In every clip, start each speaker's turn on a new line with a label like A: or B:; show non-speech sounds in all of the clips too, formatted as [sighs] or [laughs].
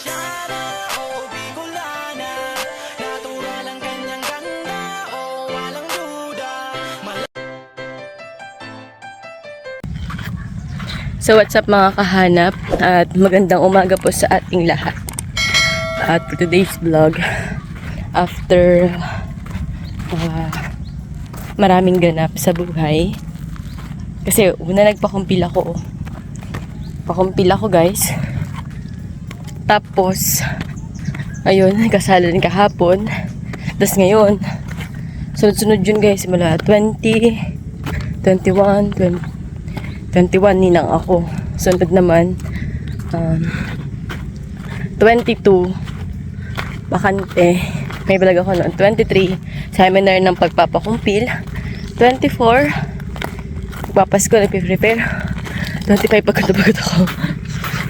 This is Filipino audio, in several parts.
A: pasensya na na. Natural ang kanyang ganda oh, walang duda. So what's up mga kahanap? At magandang umaga po sa ating lahat. At today's vlog after uh, maraming ganap sa buhay kasi una nagpakumpil ako. Pakumpil ako guys. Tapos, ayun, kasalan kahapon. Tapos ngayon, sunod-sunod yun guys, mula 20, 21, 20, 21 ninang ako. Sunod naman, um, 22, bakante. May vlog ako noon. 23, seminar ng pagpapakumpil. 24, papasko, nagpe-prepare. 25, pagkatapagod ako.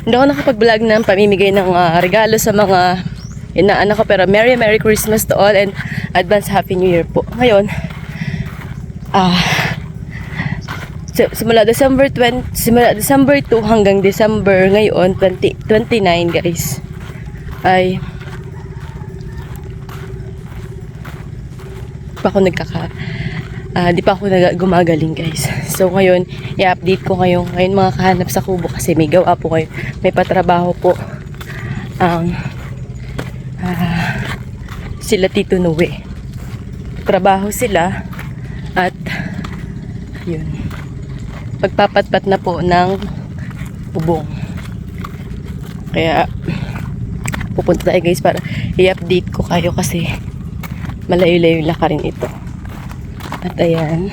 A: Hindi ako nakapag-vlog ng pamimigay ng ah, regalo sa mga inaanak ko. Pero Merry Merry Christmas to all and advance Happy New Year po. Ngayon, ah, si- simula December 20, simula December 2 hanggang December ngayon 20, 29 guys ay pa ako nagkaka ah, di pa ako gumagaling guys so ngayon i-update ko kayo ngayon mga kahanap sa kubo kasi may gawa po kayo may patrabaho po. Ang ah, sila Tito Noe. Trabaho sila at yun. Pagpapatpat na po ng bubong. Kaya pupunta tayo guys para i-update ko kayo kasi malayo-layo lakarin ito. At ayan,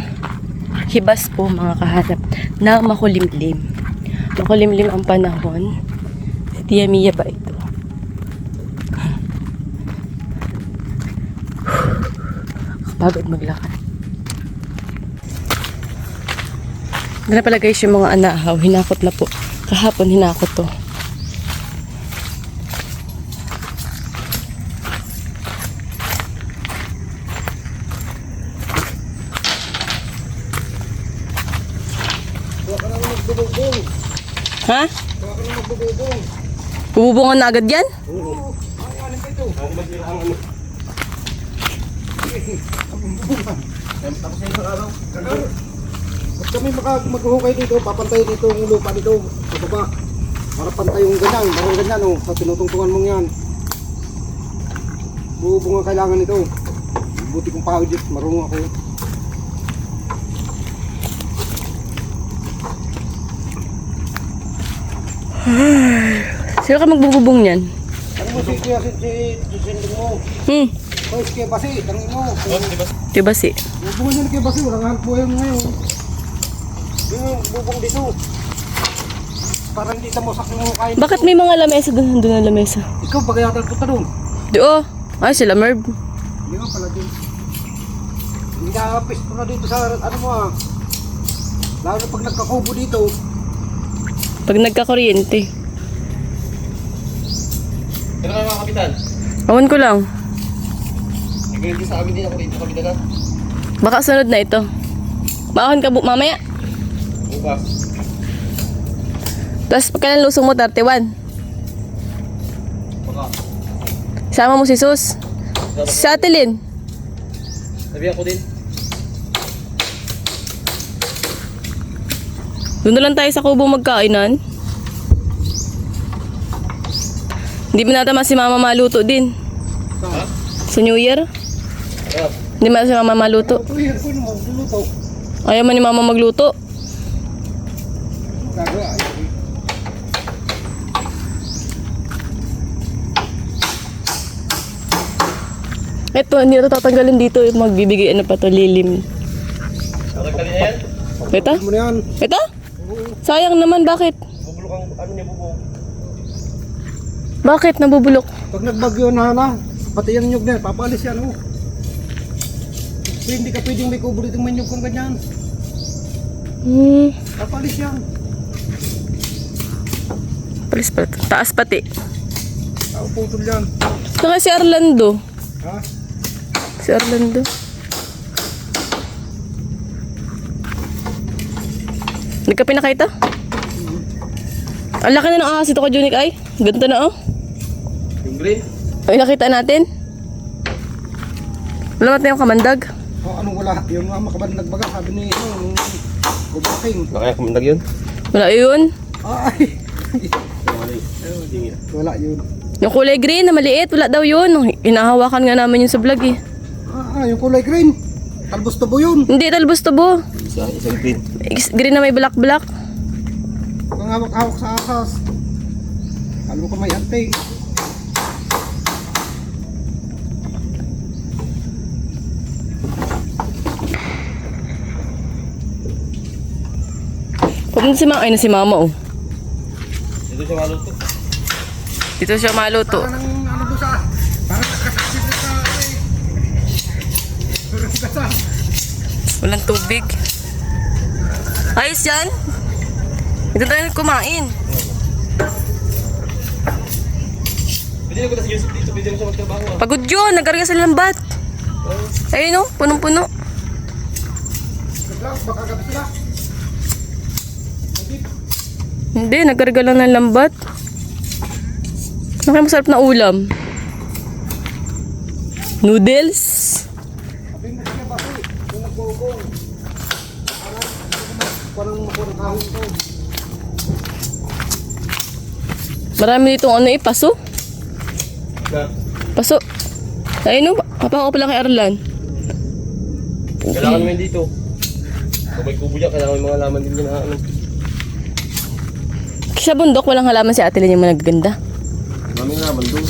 A: hibas po mga kahanap na makulimlim. Makulimlim ang panahon. Tia Mia ba ito? [sighs] Pagod maglakad. Ganun pala guys yung mga anahaw. Hinakot na po. Kahapon hinakot to. Ha? Bububungan na agad yan?
B: Ba't kami maka maghuhukay dito, papantay dito yung lupa dito, sa baba. Para pantay yung ganyan, parang ganyan oh, sa tinutungtungan mong yan. Bubunga kailangan nito. Buti kong pahod dito, marunong ako.
A: Sino ka magbububong niyan?
B: Ano mo si Kuya si si si sending mo?
A: Hmm,
B: Hoy, si Kuya Basi, tangin mo.
A: diba si?
B: Bubungan niya ni Kuya Basi, walang hanap buhay ngayon. Yung bubong dito. Para hindi ka mosak yung kain.
A: Bakit may mga lamesa doon? Doon ang lamesa.
B: Ikaw, bagay yata punta doon.
A: Di oh. Ay, sila Merv.
B: Hindi nga pala din. Hindi ka pisto na dito sa ano mo ah. Lalo na pag nagkakubo dito.
A: Pag nagka-kuryente.
C: Ano ka mga kapitan?
A: Awan ko lang.
C: Nag-ready sa amin din ako dito kapitan na.
A: Baka sunod na ito. Maahon ka bu mamaya.
C: Bukas.
A: Tapos pagka lusong mo, 31.
C: Baka.
A: Sama mo si Sus. Si Ate Lynn.
C: Sabi ako din.
A: Doon na lang tayo sa kubo magkainan. Hindi mo natama si Mama maluto din.
C: Ha?
A: Sa New Year.
C: Ah,
A: Hindi mo si Mama maluto. Ayaw man ni Mama magluto. Ito, hindi ito tatanggalin dito. Magbibigay ano pa to, lilim.
C: natagkalin na yan.
A: Ito?
B: Mo?
A: Ito? Sayang naman, bakit?
C: Bubulok ang ano niya bubong.
A: Bakit nabubulok?
B: Pag nagbagyo na na, pati yung nyug na yan, papalis yan oh. So, hindi ka pwedeng may kubo dito may nyug kang ganyan.
A: Hmm,
B: Papalis yan.
A: palis pa ito. Taas pati.
B: Tao putol yan.
A: Saka si Orlando.
B: Ha?
A: Si Orlando. Nagkape na kayo to? Ang laki na ng ahas ito ko, Junik ay. Ganito na oh.
C: Green.
A: Ay, nakita natin. Wala natin yung kamandag.
B: O anong wala? Yung mga makaban nagbaga, sabi ni ano, nung kubaking.
C: Nakaya kumundag yun?
A: Wala yun.
B: Ay! [laughs] Wala yun.
A: Yung kulay green na maliit, wala daw yun. Hinahawakan nga naman yun sa vlog eh.
B: Ah, yung kulay green. Talbos tubo yun.
A: Hindi, talbos to bo.
C: Isa, isang green.
A: Green na may black-black.
B: Ang hawak-hawak sa ahas. Alam ko may ante.
A: Pupunta si mama. Ay, na si mama oh.
C: Dito siya maluto.
A: Dito siya maluto.
B: Parang ano doon sa... Parang kasaksit na sa...
A: Walang tubig. Ayos yan. Ito tayo kumain.
C: Pwede na ko na si Yusuf dito. Pwede na siya magtrabaho. ah.
A: Pagod yun. Nagkarga sa lambat. Ayun oh, punong-puno. Hindi, nagkarga lang ng lambat. Nakaya masarap na ulam. Noodles.
B: Sabi mo siya ba eh. Kung nagbubong. Parang... Parang makuha ng kahon to.
A: Marami ditong ano eh, paso.
C: Na,
A: Paso. Ayun oh, papa ko pala kay Arlan.
C: kailangan naman dito. Kung may kubo dyan, kailangan may mga laman din na ano.
A: Sa bundok, walang halaman si ate Lynn yung mga nagaganda.
C: Maraming laman doon.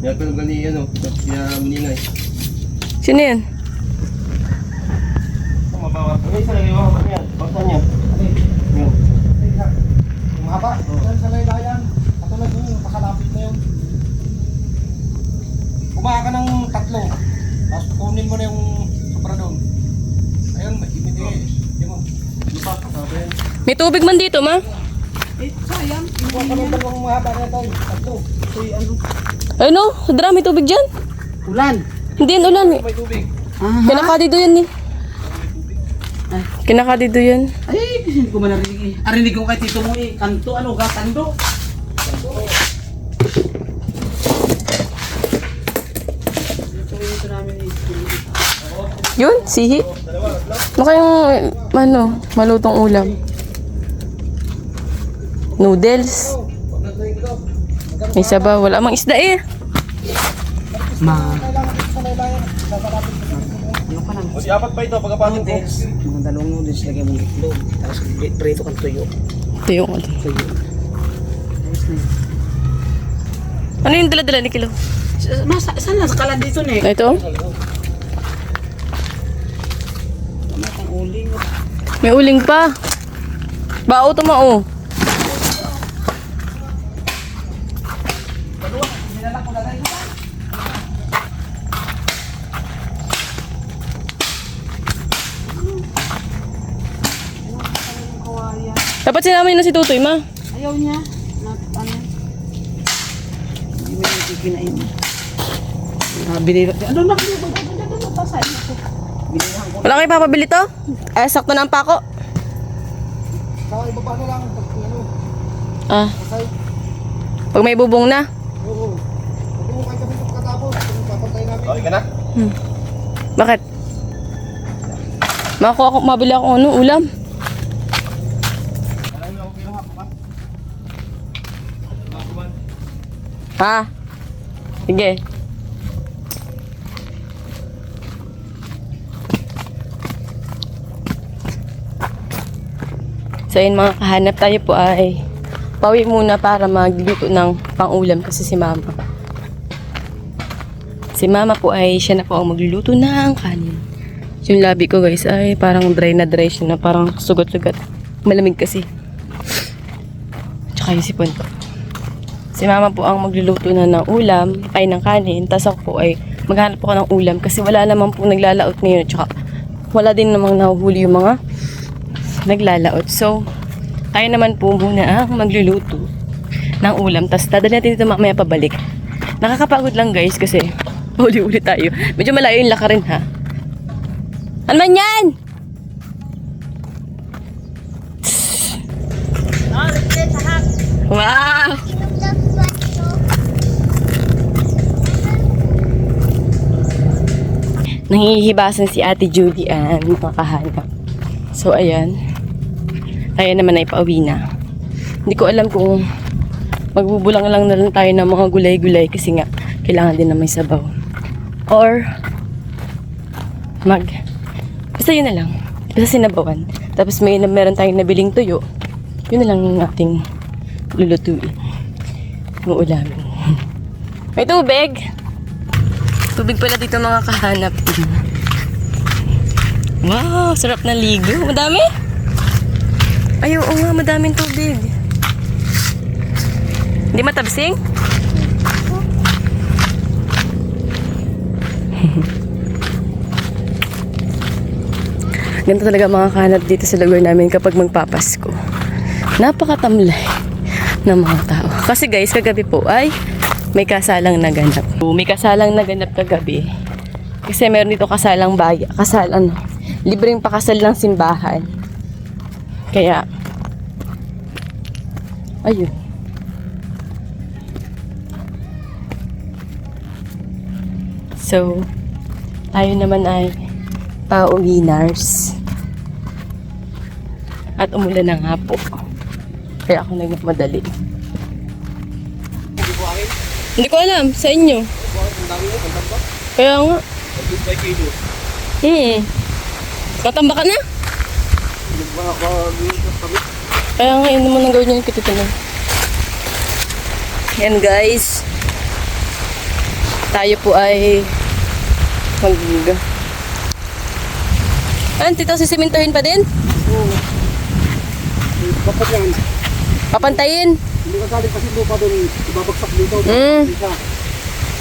C: Yan ko gani ano, kaya maningay.
A: Sino yan?
C: Ang mabawa. Ano isa lang yung mga yan? Baksan niya. Yun.
B: Yung mahaba. Yan sa laylayan. Katulad yun, pakalapit na yun. Kumaha ka ng tatlo. Tapos kunin mo na yung sobra doon. Ayun, ibigay. Hindi mo.
C: Ano? Sabi.
A: May tubig man dito, ma?
B: Kuha ka ng dalawang mahaba na. Tatlo. Kasi ano?
A: Ayun oh, may tubig dyan.
B: Ulan.
A: Hindi yan ulan. eh.
C: May tubig.
A: Kinakadido yan eh. Kinakadido yan.
D: Ay, hindi ko man narinig eh. Arinig ko kay tito mo eh. Kanto, ano, namin eh.
A: Yun, sihi. Ano kayong, ano, malutong ulam? Noodles. May sabaw. Wala mang isda eh.
D: Ma.
C: O si apat pa ito, pagkapatid ko.
D: Mga dalawang noodles lagyan mong itlog. Tapos prito kang tuyo.
A: Ito yung ano.
D: Tuyo. Ayos na yun.
A: Ano yung dala-dala ni Kilo?
D: Sa- Ma, sa- saan na? Sa kalad dito ne?
A: Ito?
D: Tamatang uling.
A: May uling pa. Bao to mao. Dapat sinama yun na si Tutoy, ma.
D: Ayaw niya. Na, ano? Hindi mo yung kikinain. Ah, binili. Ano na? Ano na? Ano na? Pasahin ako. Binilihan ko.
A: Wala kayo papabili to? Eh, sakto na ang pako.
B: Saka ibaba na lang. Pag ano.
A: Ah,
B: Kasay.
A: pag may bubong na.
B: Oo. Pag-umukay kami ito pagkatapos. Kung papantay namin.
C: Okay ka na?
A: Bakit? Makuha ako, mabili ako ano, ulam. Ha? Sige. So yun mga kahanap tayo po ay pawi muna para magluto ng pangulam kasi si mama. Si mama po ay siya na po ang magluluto ng kanin. Yung labi ko guys ay parang dry na dry siya na parang sugat-sugat. Malamig kasi. Tsaka yung sipon ko. Si mama po ang magluluto na ng ulam, ay ng kanin. Tapos ako po ay maghanap po ako ng ulam kasi wala naman po naglalaot ngayon. Tsaka wala din namang nahuhuli yung mga naglalaot. So, tayo naman po muna ang magluluto ng ulam. Tapos dadali natin dito mamaya pabalik. Nakakapagod lang guys kasi [laughs] uli-uli tayo. Medyo malayo yung lakarin ha. Ano man yan? Wow! Nangihibasan si Ate Judy Ann, mga kahanap. So, ayan. Ayan naman ay pauwi na. Hindi ko alam kung magbubulang lang na lang tayo ng mga gulay-gulay kasi nga kailangan din na may sabaw. Or mag basta yun na lang. Basta sinabawan. Tapos may meron tayong nabiling tuyo. Yun na lang yung ating lulutuin. Yung ulamin. [laughs] May tubig! Tubig pala dito mga kahanap. Wow, sarap na ligo. Madami? Ay, oo nga, madaming tubig. Hindi matabsing? [laughs] Ganito talaga mga kahanap dito sa lugar namin kapag magpapasko. Napakatamlay ng mga tao. Kasi guys, kagabi po ay may kasalang naganap. May kasalang naganap kagabi. Kasi meron dito kasalang baya, kasal ano, libreng pakasal ng simbahan. Kaya, ayun. So, tayo naman ay pauwinars. At umulan na nga po. Kaya ako nagmamadali.
C: Akin.
A: Hindi ko alam, sa inyo. Kaya nga.
C: 25 kilo.
A: Hmm. Katamba ka na? Kaya nga, yun naman ang gawin niyo kititinong. Yan guys. Tayo po ay mag... Ano, tito, sisimintuhin pa din?
B: Oo. Dapat yan.
A: Papantayin.
B: Hindi ka galing kasi lupa doon. Ibabagsak dito.
A: Mm.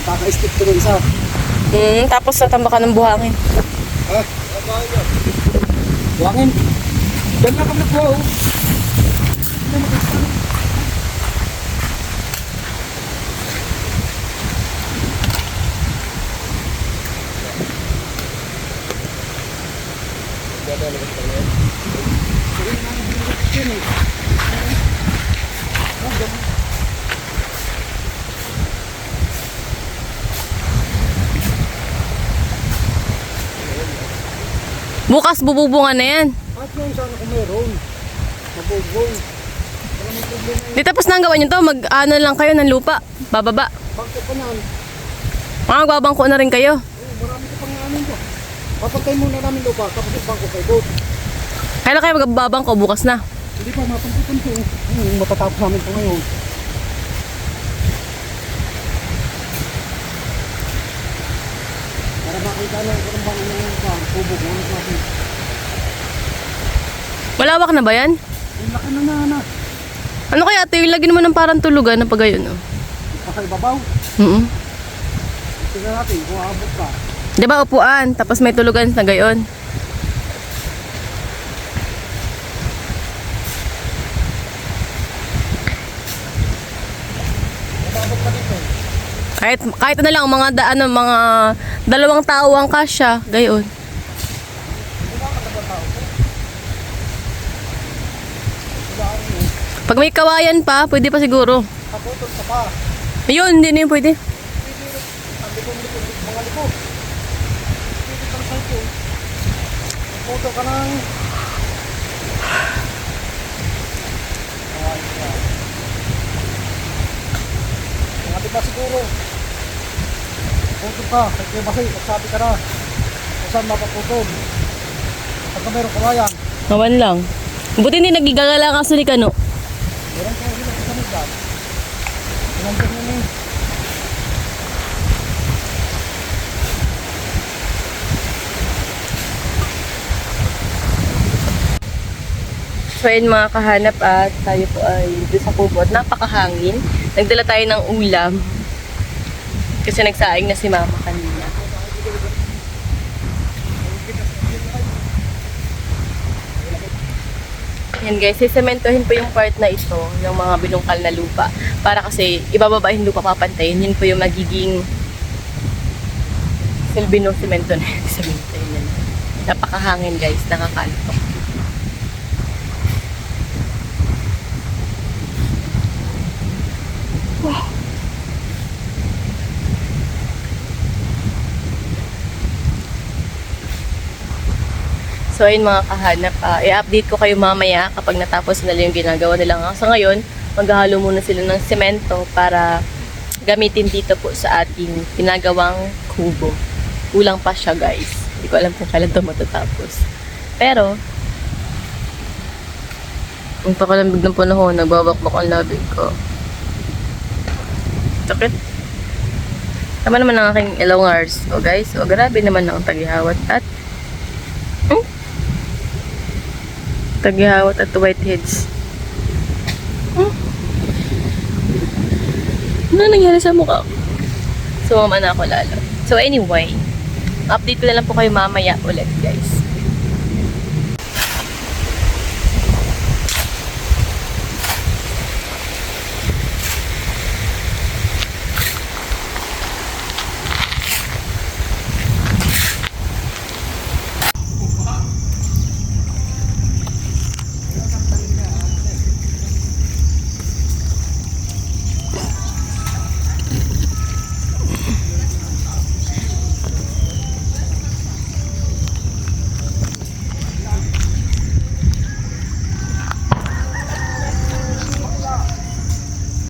B: Kaka-stick to doon isa.
A: Hmm, tapos natamba ka ng buhangin.
B: Ha? Buhangin. Diyan lang kami nagbuha oh.
A: Bukas bububungan na yan.
B: At yung sana kung meron. Mabubong.
A: Di tapos na ang gawa nyo to, mag ano lang kayo ng lupa. Bababa.
B: Bangko pa.
A: Mga magbabangko na rin kayo.
B: Oh, marami ko pang anin ko. Papantay muna namin lupa. Tapos bangko kay Boat.
A: Kailan kayo magbabangko? Bukas na.
B: Hindi pa mapantutan ko. Hmm, matatapos namin ito ngayon. Bang ano yung bang kubo kung ano klase.
A: Malawak na ba yan?
B: Ang laki na na na.
A: Ano kaya ito? Ilagyan mo ng parang tulugan na pag gayon, oh.
B: Pasay babaw.
A: Mm
B: Tingnan natin kung aabot pa.
A: Di ba upuan, tapos may tulugan na gayon. Kahit kahit na lang mga da, ano mga dalawang tao ang kasya, gayon. Pag may kawayan pa, pwede pa siguro. Ayun, hindi na yun pwede.
B: Mga liko. Pwede kang salto. Puto ka ng... Mga di ba siguro? Puto ka. Kasi basi, sabi ka na. Kung saan mapaputol. Pagka meron kawayan.
A: Naman lang. Buti hindi nagigagala ka ni Kano.
B: Meron kaya sila sa kanil dyan. Pinantin mo ni.
A: So ayun mga kahanap at tayo po ay dito sa kubo at napakahangin. Nagdala tayo ng ulam. Kasi nagsaing na si mama kanina. Yan guys, sisementohin po yung part na ito, yung mga binungkal na lupa. Para kasi ibababa yung lupa papantayin, yun po yung magiging silbi ng semento na [laughs] yun. Semento. Napakahangin guys, nakakaltok. So So ayun mga kahanap, ah, i-update ko kayo mamaya kapag natapos nila yung ginagawa nila. Sa ngayon, maghahalo muna sila ng semento para gamitin dito po sa ating ginagawang kubo. Kulang pa siya guys. Hindi ko alam kung kailan ito matatapos. Pero, ang pakalambig ng panahon, nagbabakbak ang labi ko. Sakit. Tama naman ang aking elongars. O guys, o grabe naman ang tagihawat at tagihawat at whiteheads. Hmm? Ano nangyari sa mukha ko? Sumama na ako lalo. So anyway, update ko na lang po kayo mamaya ulit guys.